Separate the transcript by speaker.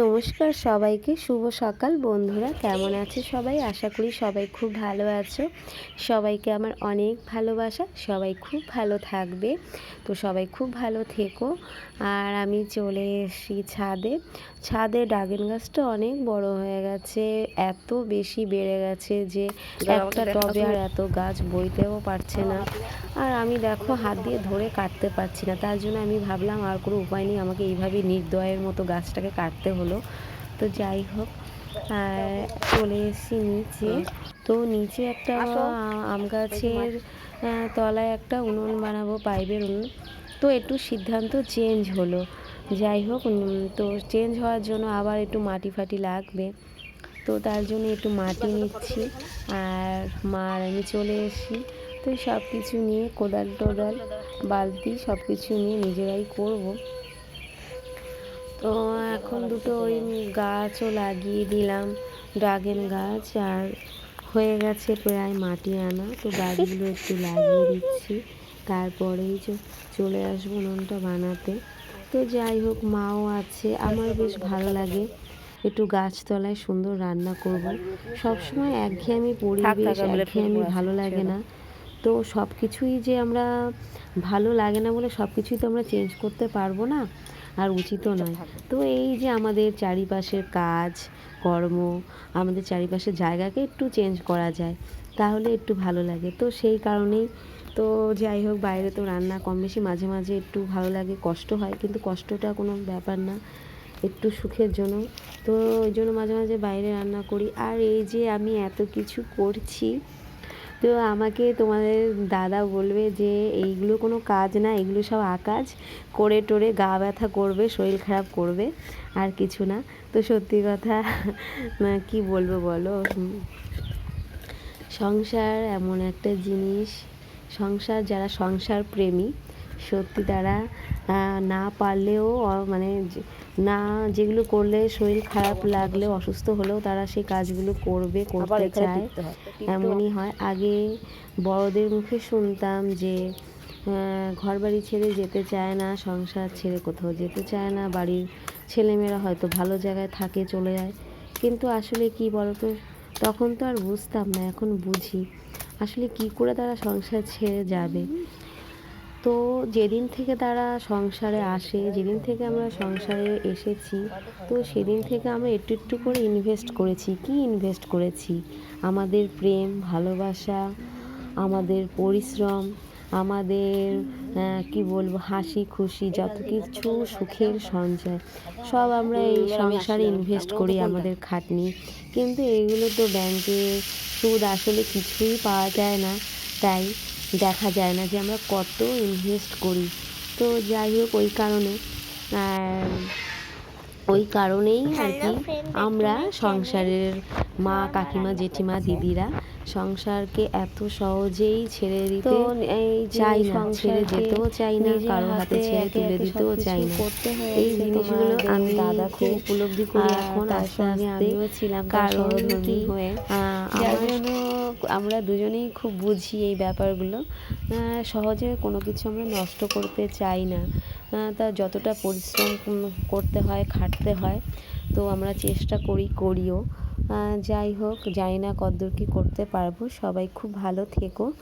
Speaker 1: নমস্কার সবাইকে শুভ সকাল। বন্ধুরা কেমন আছে সবাই? আশা করি সবাই খুব ভালো আছো। সবাইকে আমার অনেক ভালোবাসা সবাই খুব ভালো থাকবে। তো সবাই খুব ভালো থেকো। আর আমি চলে এসেছি ছাদে। ছাদে ড্রাগন গাছটা অনেক বড় হয়ে গেছে এত বেশি বেড়ে গেছে যে একটা টবে আর এত গাছ বইতেও পারছে না। আর আমি দেখো হাত দিয়ে ধরে কাটতে পারছি না। তার জন্য আমি ভাবলাম আর কোনো উপায় নেই আমাকে এইভাবে নির্দয়ের মতো গাছটাকে কাটতে হলো। তো যাই হোক আর চলে এসেছি নিচে। তো নিচে একটা আম গাছের তলায় একটা উনুন বানাবো পাইপের উনুন। তো একটু সিদ্ধান্ত চেঞ্জ হলো। যাই হোক তো চেঞ্জ হওয়ার জন্য আবার একটু মাটি ফাটি লাগবে। তো তার জন্য একটু মাটি নিচ্ছি। আর মা আর আমি চলে এসেছি। তো সব কিছু নিয়ে কোদাল টোদাল বালতি সব কিছু নিয়ে নিজেরাই করব। তো এখন দুটো ওই গাছও লাগিয়ে দিলাম ড্রাগন গাছ আর হয়ে গেছে প্রায় মাটি আনা তো গাছগুলো একটু লাগিয়ে দিচ্ছি। তারপরেই চলে আসব উনুনটা বানাতে। তো যাই হোক মাও আছে আমার বেশ ভালো লাগে। একটু গাছতলায় সুন্দর রান্না করব। সবসময় একঘেয়েমি পরিবেশ একঘেয়েমি ভালো লাগে না। তো সব কিছুই যে আমরা ভালো লাগে না বলে সব কিছুই তো আমরা চেঞ্জ করতে পারব না। আর উচিতও নয়। তো এই যে আমাদের চারিপাশের কাজ কর্ম আমাদের চারিপাশের জায়গাকে একটু চেঞ্জ করা যায় তাহলে একটু ভালো লাগে। তো সেই কারণেই তো যাই হোক বাইরে তো রান্না কম বেশি মাঝে মাঝে একটু ভালো লাগে কষ্ট হয় কিন্তু কষ্টটা কোনো ব্যাপার না একটু সুখের জন্য। তো ওই জন্য মাঝে মাঝে বাইরে রান্না করি। আর এই যে আমি এত কিছু করছি তো আমাকে তোমাদের দাদা বলবে যে, এইগুলো কোনো কাজ না, এগুলো সব আকাজ। করে টোরে গা ব্যথা করবে, শরীর খারাপ করবে, আর কিছু না। তো সত্যি কথা কি বলব বলো? সংসার এমন একটা জিনিস। সংসার যারা সংসার প্রেমী সত্যি তারা না পারলেও মানে না যেগুলো করলে শরীর খারাপ লাগলে অসুস্থ হলেও তারা সেই কাজগুলো করবে করতে চায়। এমনই হয়। আগে বড়দের মুখে শুনতাম যে ঘর বাড়ি ছেড়ে যেতে চায় না সংসার ছেড়ে কোথাও যেতে চায় না বাড়ির ছেলেমেয়েরা হয়তো ভালো জায়গায় থাকে চলে যায়। কিন্তু আসলে কি বলতো? তখন তো আর বুঝতাম না এখন বুঝি। আসলে কি করে তারা সংসার ছেড়ে যাবে? তো যেদিন থেকে তারা সংসারে আসে, যেদিন থেকে আমরা সংসারে এসেছি, তো সেদিন থেকে আমরা একটু একটু করে ইনভেস্ট করেছি। কি ইনভেস্ট করেছি? আমাদের প্রেম, ভালোবাসা, আমাদের পরিশ্রম, আমাদের কি বলব, হাসি খুশি, যত কিছু সুখের সঞ্চয়, সব আমরা এই সংসারে ইনভেস্ট করি আমাদের খাটনি। কিন্তু এগুলো তো ব্যাংকে সুদ আসলে কিছুই পাওয়া যায় না। তাই দেখা যায় না যে আমরা কত ইনভেস্ট করি। তো যাই হোক ওই কারণে ওই কারণেই আর কি আমরা সংসারের মা কাকিমা জেঠিমা দিদিরা সংসারকে এত সহজেই ছেড়ে দিতে এই চাই না ছেড়ে যেতেও চাই না কারও হাতে ছেড়ে তুলে দিতেও চাই না। এই জিনিসগুলো আমি দাদা খুব উপলব্ধি করি এখন আস্তে আস্তে ছিলাম কারণ কি হয়ে। জন্য আমরা দুজনেই খুব বুঝি এই ব্যাপারগুলো। সহজে কোনো কিছু আমরা নষ্ট করতে চাই না। তা যতটা পরিশ্রম করতে হয়, খাটতে হয়, তো আমরা চেষ্টা করি, করিও। যাই হোক, জানি না কতদূর কী করতে পারব। সবাই খুব ভালো থেকো।